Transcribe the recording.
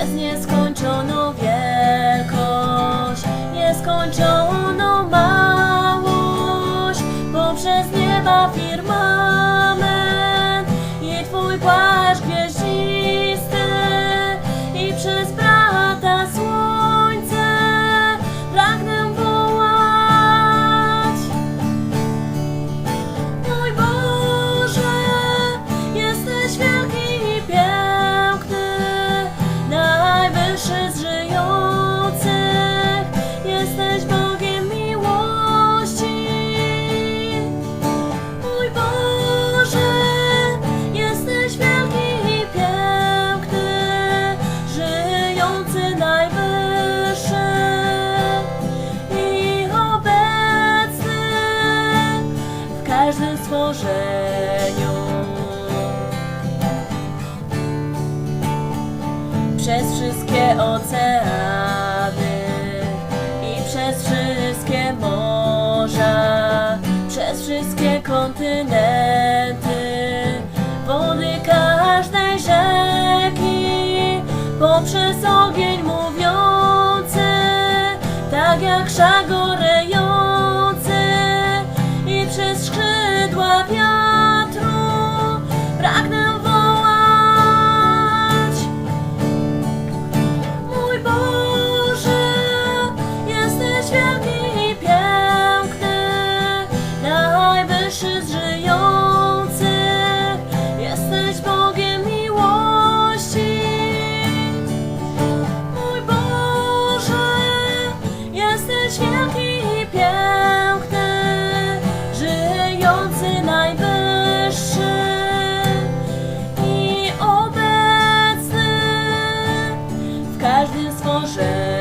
Przez nieskończoną wielkość Nieskończoną małość Poprzez nieba firmament Przez wszystkie oceany i przez wszystkie morza, przez wszystkie kontynenty, wody każdej rzeki, poprzez ogień mówiący, tak jak szag jesteś wielki i piękny, żyjący najwyższy i obecny w każdym stworzeniu.